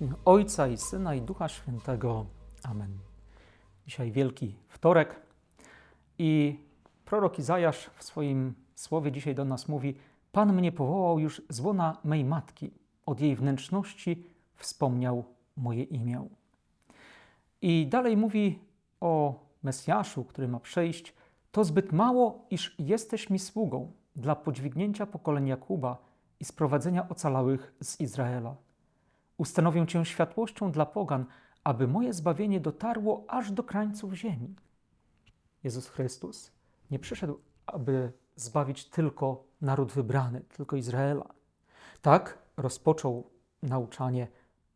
imię Ojca i Syna i Ducha Świętego. Amen. Dzisiaj Wielki Wtorek i prorok Izajasz w swoim słowie dzisiaj do nas mówi Pan mnie powołał już z łona mej matki, od jej wnętrzności wspomniał moje imię. I dalej mówi o Mesjaszu, który ma przyjść, to zbyt mało, iż jesteś mi sługą dla podźwignięcia pokolenia Jakuba i sprowadzenia ocalałych z Izraela. Ustanowię Cię światłością dla pogan, aby moje zbawienie dotarło aż do krańców ziemi. Jezus Chrystus nie przyszedł, aby zbawić tylko naród wybrany, tylko Izraela. Tak rozpoczął nauczanie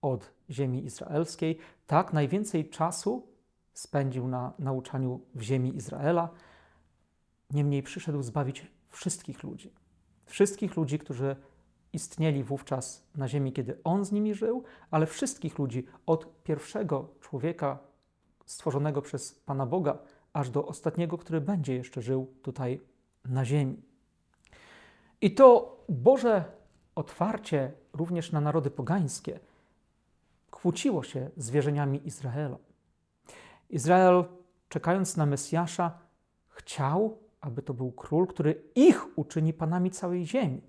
od ziemi izraelskiej, tak najwięcej czasu spędził na nauczaniu w ziemi Izraela. Niemniej przyszedł zbawić wszystkich ludzi. Wszystkich ludzi, którzy istnieli wówczas na ziemi, kiedy on z nimi żył, ale wszystkich ludzi od pierwszego człowieka stworzonego przez Pana Boga, aż do ostatniego, który będzie jeszcze żył tutaj na ziemi. I to Boże otwarcie również na narody pogańskie kłóciło się z wierzeniami Izraela. Izrael, czekając na Mesjasza, chciał, aby to był król, który ich uczyni panami całej ziemi.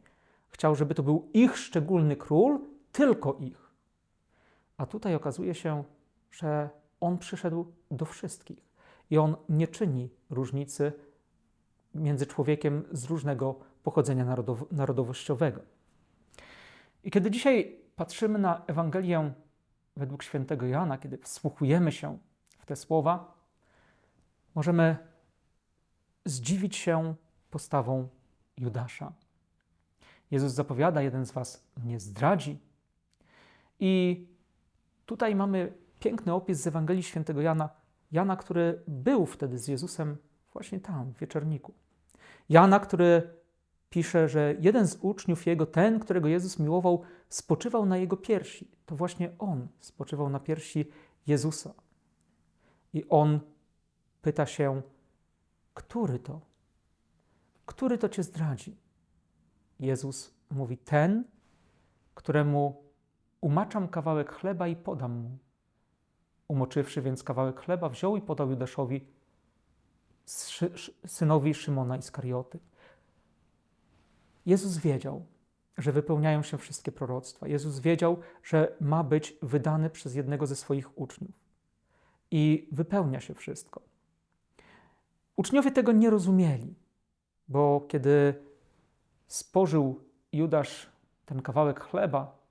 Chciał, żeby to był ich szczególny król, tylko ich. A tutaj okazuje się, że on przyszedł do wszystkich i on nie czyni różnicy między człowiekiem z różnego pochodzenia narodow narodowościowego. I kiedy dzisiaj patrzymy na Ewangelię według świętego Jana, kiedy wsłuchujemy się w te słowa, możemy zdziwić się postawą Judasza. Jezus zapowiada, jeden z Was mnie zdradzi. I tutaj mamy piękny opis z Ewangelii Świętego Jana, Jana, który był wtedy z Jezusem właśnie tam, w wieczorniku. Jana, który pisze, że jeden z uczniów jego, ten, którego Jezus miłował, spoczywał na jego piersi. To właśnie on spoczywał na piersi Jezusa. I on pyta się, który to? Który to cię zdradzi? Jezus mówi: Ten, któremu umaczam kawałek chleba i podam mu. Umoczywszy więc kawałek chleba, wziął i podał Judaszowi, synowi Szymona Iskarioty. Jezus wiedział, że wypełniają się wszystkie proroctwa. Jezus wiedział, że ma być wydany przez jednego ze swoich uczniów. I wypełnia się wszystko. Uczniowie tego nie rozumieli, bo kiedy spożył Judasz ten kawałek chleba,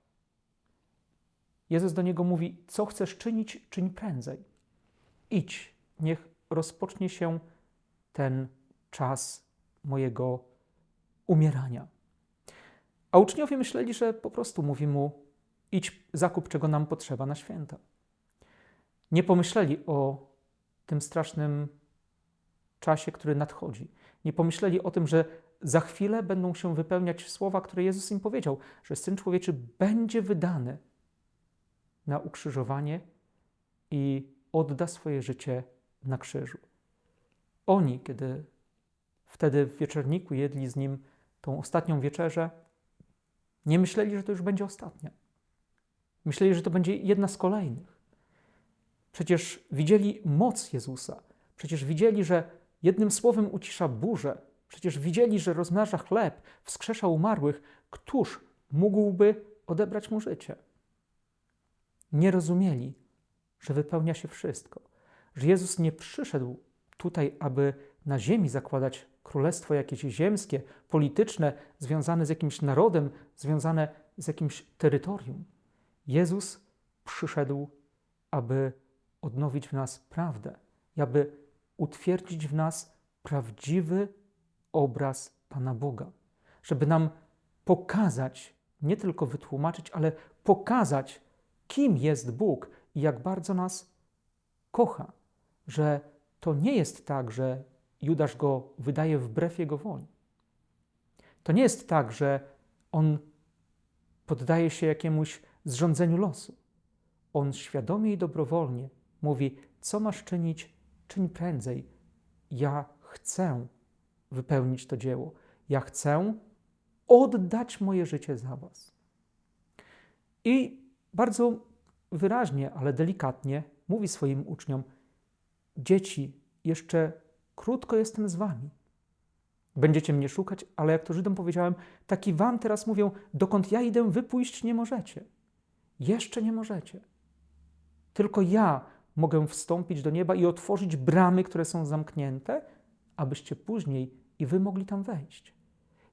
Jezus do niego mówi: Co chcesz czynić, czyń prędzej. Idź, niech rozpocznie się ten czas mojego umierania. A uczniowie myśleli, że po prostu mówi mu: idź, zakup, czego nam potrzeba na święta. Nie pomyśleli o tym strasznym czasie, który nadchodzi. Nie pomyśleli o tym, że za chwilę będą się wypełniać słowa, które Jezus im powiedział, że Syn Człowieczy będzie wydany na ukrzyżowanie i odda swoje życie na krzyżu. Oni, kiedy wtedy w wieczorniku jedli z Nim tą ostatnią wieczerzę, nie myśleli, że to już będzie ostatnia. Myśleli, że to będzie jedna z kolejnych. Przecież widzieli moc Jezusa. Przecież widzieli, że jednym słowem ucisza burzę, Przecież widzieli, że rozmnaża chleb, wskrzesza umarłych. Któż mógłby odebrać mu życie? Nie rozumieli, że wypełnia się wszystko, że Jezus nie przyszedł tutaj, aby na ziemi zakładać królestwo jakieś ziemskie, polityczne, związane z jakimś narodem, związane z jakimś terytorium. Jezus przyszedł, aby odnowić w nas prawdę, aby utwierdzić w nas prawdziwy obraz Pana Boga, żeby nam pokazać, nie tylko wytłumaczyć, ale pokazać, kim jest Bóg i jak bardzo nas kocha, że to nie jest tak, że Judasz go wydaje wbrew jego woli. To nie jest tak, że on poddaje się jakiemuś zrządzeniu losu. On świadomie i dobrowolnie mówi: Co masz czynić, czyń prędzej. Ja chcę wypełnić to dzieło. Ja chcę oddać moje życie za Was. I bardzo wyraźnie, ale delikatnie mówi swoim uczniom: Dzieci, jeszcze krótko jestem z wami. Będziecie mnie szukać, ale jak to Żydom powiedziałem, tak i wam teraz mówią: dokąd ja idę, wy pójść nie możecie. Jeszcze nie możecie. Tylko ja mogę wstąpić do nieba i otworzyć bramy, które są zamknięte, abyście później i wy mogli tam wejść.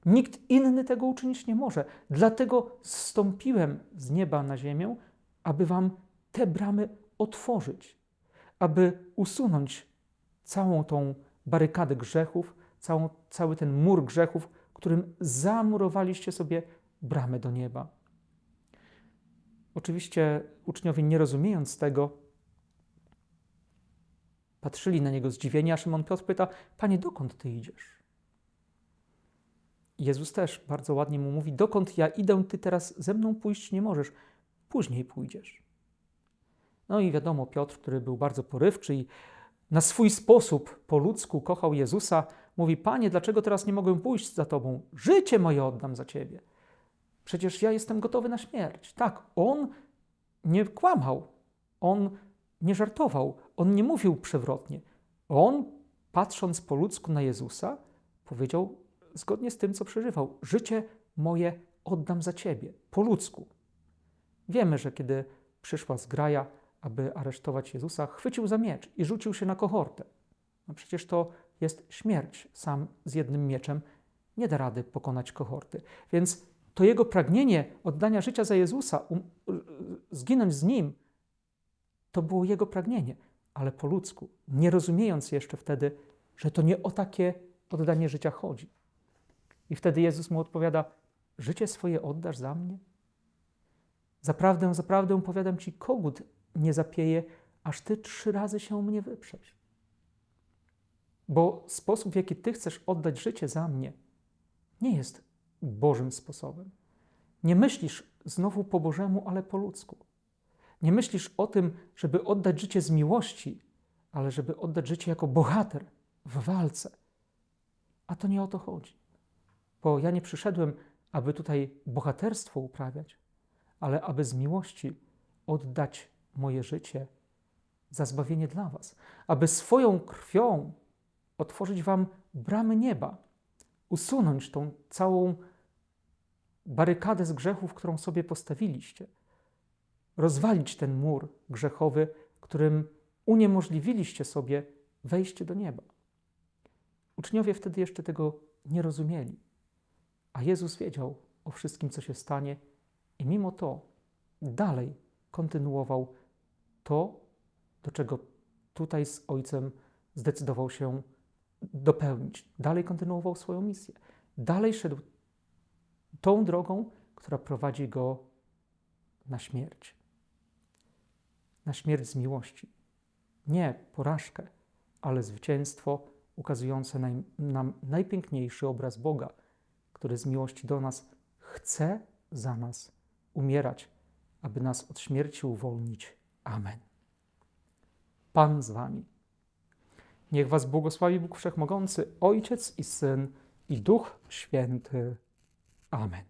Nikt inny tego uczynić nie może. Dlatego zstąpiłem z nieba na ziemię, aby wam te bramy otworzyć, aby usunąć całą tą barykadę grzechów, całą, cały ten mur grzechów, którym zamurowaliście sobie bramy do nieba. Oczywiście uczniowie, nie rozumiejąc tego, patrzyli na niego zdziwieni, a Szymon Piotr pyta: Panie, dokąd ty idziesz? Jezus też bardzo ładnie mu mówi: Dokąd ja idę, ty teraz ze mną pójść nie możesz, później pójdziesz. No i wiadomo, Piotr, który był bardzo porywczy i na swój sposób po ludzku kochał Jezusa, mówi: Panie, dlaczego teraz nie mogę pójść za tobą? Życie moje oddam za ciebie. Przecież ja jestem gotowy na śmierć. Tak, on nie kłamał, on nie żartował, on nie mówił przewrotnie. On, patrząc po ludzku na Jezusa, powiedział zgodnie z tym, co przeżywał: Życie moje oddam za ciebie, po ludzku. Wiemy, że kiedy przyszła zgraja, aby aresztować Jezusa, chwycił za miecz i rzucił się na kohortę. No przecież to jest śmierć. Sam z jednym mieczem nie da rady pokonać kohorty. Więc to jego pragnienie oddania życia za Jezusa, um, zginąć z nim, to było jego pragnienie, ale po ludzku, nie rozumiejąc jeszcze wtedy, że to nie o takie oddanie życia chodzi. I wtedy Jezus mu odpowiada: Życie swoje oddasz za mnie? Zaprawdę, zaprawdę powiadam ci, kogut nie zapieje, aż ty trzy razy się o mnie wyprzeć. Bo sposób, w jaki ty chcesz oddać życie za mnie, nie jest Bożym sposobem. Nie myślisz znowu po Bożemu, ale po ludzku. Nie myślisz o tym, żeby oddać życie z miłości, ale żeby oddać życie jako bohater w walce. A to nie o to chodzi. Bo ja nie przyszedłem, aby tutaj bohaterstwo uprawiać, ale aby z miłości oddać moje życie za zbawienie dla Was, aby swoją krwią otworzyć Wam bramy nieba, usunąć tą całą barykadę z grzechów, którą sobie postawiliście, rozwalić ten mur grzechowy, którym uniemożliwiliście sobie wejście do nieba. Uczniowie wtedy jeszcze tego nie rozumieli, a Jezus wiedział o wszystkim, co się stanie, i mimo to dalej kontynuował to, do czego tutaj z Ojcem zdecydował się dopełnić. Dalej kontynuował swoją misję. Dalej szedł tą drogą, która prowadzi go na śmierć. Na śmierć z miłości. Nie porażkę, ale zwycięstwo ukazujące nam najpiękniejszy obraz Boga, który z miłości do nas chce za nas umierać, aby nas od śmierci uwolnić. Amen. Pan z Wami. Niech Was błogosławi Bóg Wszechmogący, Ojciec i Syn i Duch Święty. Amen.